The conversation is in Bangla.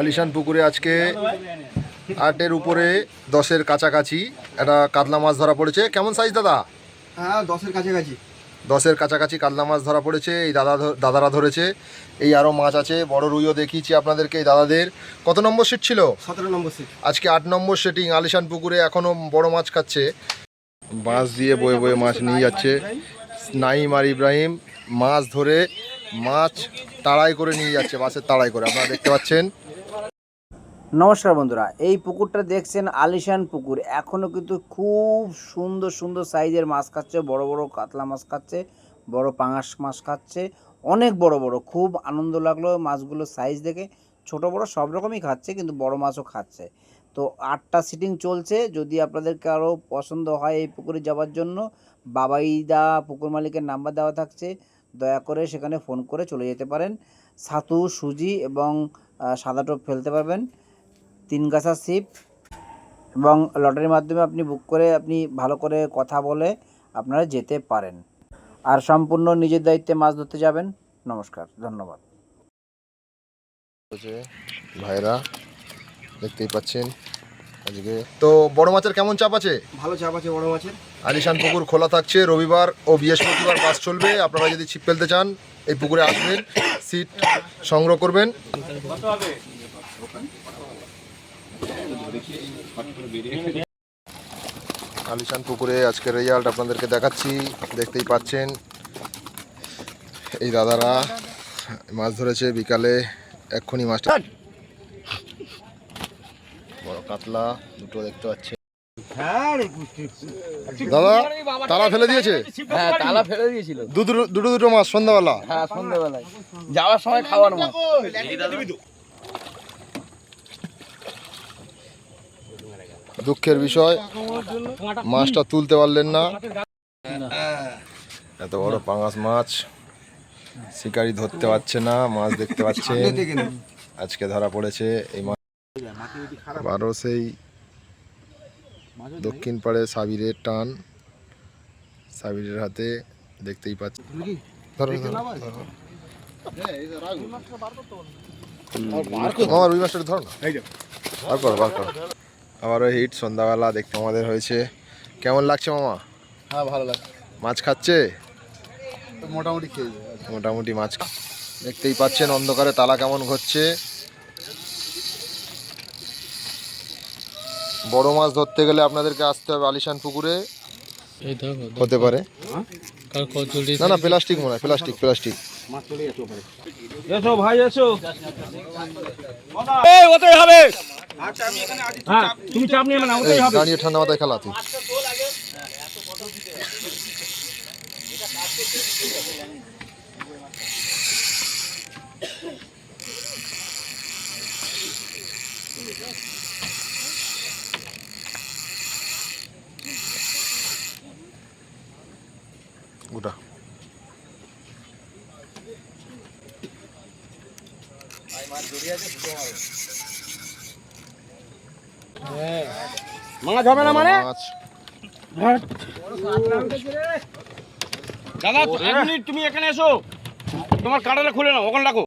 আলিশান পুকুরে আজকে আটের উপরে দশের কাছাকাছি একটা কাতলা মাছ ধরা পড়েছে। কেমন সাইজ দাদা? হ্যাঁ দশের কাছাকাছি। দশের কাছাকাছি কাতলা মাছ ধরা পড়েছে এই দাদা দাদারা ধরেছে। এই আরও মাছ আছে বড় রুইও দেখিয়েছি আপনাদেরকে এই দাদাদের। কত নম্বর সিট ছিল? সতেরো নম্বর সিট আজকে আট নম্বর সেটিং আলিশান পুকুরে এখনও বড় মাছ খাচ্ছে। বাঁশ দিয়ে বয়ে বয়ে মাছ নিয়ে যাচ্ছে। নাইম আর ইব্রাহিম মাছ ধরে মাছ তাড়াই করে নিয়ে যাচ্ছে বাসের তাড়াই করে। আপনারা দেখতে পাচ্ছেন। নমস্কার বন্ধুরা, এই পুকুরটা দেখছেন আলিশান পুকুর। এখনও কিন্তু খুব সুন্দর সুন্দর সাইজের মাছ খাচ্ছে, বড় বড় কাতলা মাছ খাচ্ছে, বড় পাঙাশ মাছ খাচ্ছে, অনেক বড় বড়। খুব আনন্দ লাগল মাছগুলোর সাইজ দেখে। ছোট, বড় সব রকমই খাচ্ছে, কিন্তু বড় মাছও খাচ্ছে। তো আটটা সিটিং চলছে, যদি আপনাদের কারও পছন্দ হয় এই পুকুরে যাওয়ার জন্য, বাবাইদা পুকুর মালিকের নাম্বার দেওয়া থাকছে, দয়া করে সেখানে ফোন করে চলে যেতে পারেন। ছাতু সুজি এবং সাদা টোপ ফেলতে পারবেন। তিন গাছা সিপ এবং লটারির মাধ্যমে আপনি বুক করে আপনি ভালো করে কথা বলে আপনারা যেতে পারেন। আর সম্পূর্ণ নিজের দায়িত্বে মাছ ধরতে যাবেন। নমস্কার ধন্যবাদ। ভাইরা দেখতেই পাচ্ছেন আজকে। তো বড় মাছের কেমন চাপ আছে? ভালো চাপ আছে বড় মাছের। আলিশান পুকুর খোলা থাকছে রবিবার ও বৃহস্পতিবার বাস চলবে। আপনারা যদি ছিপ ফেলতে চান এই পুকুরে আসবেন সিট সংগ্রহ করবেন। আলিশান পুকুরে আজকের রেজাল্ট আপনাদেরকে দেখাচ্ছি দেখতেই পাচ্ছেন। এই দাদারা মাছ ধরেছে বিকালে এক্ষুনি মাছটা বড় কাতলা দুটো দেখতে পাচ্ছেন দাদা তালা ফেলে দিয়েছে? হ্যাঁ তালা ফেলে দিয়েছিল। দুটো দুটো দুটো মাছ সন্ধ্যাবেলা। হ্যাঁ সন্ধ্যেবেলায়। যাওয়ার সময় খাওয়ার মাছ। দুঃখের বিষয়। মাছটা তুলতে পারলেন না। এত বড় পাঙাশ মাছ। শিকারি ধরতে পারছে না মাছ দেখতে পাচ্ছে আজকে ধরা পড়েছে এই মাছ। আবারও সেই দক্ষিণ পাড়ে সাবিরের টান। সাবিরের হাতে দেখতেই পাচ্ছি। মামা রুই মাছটা ধরো না। বার করো বার করো। আবারও হিট সন্ধ্যাবেলা দেখতে আমাদের হয়েছে। কেমন লাগছে মামা? হ্যাঁ ভালো লাগছে। মাছ খাচ্ছে? মোটামুটি খেয়ে মোটামুটি মাছ দেখতেই পাচ্ছেন অন্ধকারে তালা কেমন ঘটছে বড় মাছ ধরতে গেলে আপনাদেরকে আসতে হবে আলিশান পুকুরে। হতে পারে। না না প্লাস্টিক মনে হয় প্লাস্টিক প্লাস্টিক। এসো ভাই এসো। এই ওতেই হবে। হ্যাঁ তুমি চাপ নিয়ে না এই ওতেই হবে। দাঁড়িয়ে ঠান্ডা মাথায় খেলা তুই গোটা। মাছ হবে না মানে? মাছ। দাদা তুমি এখানে এসো। তোমার কাটালে খুলে নাও ওখানে রাখো।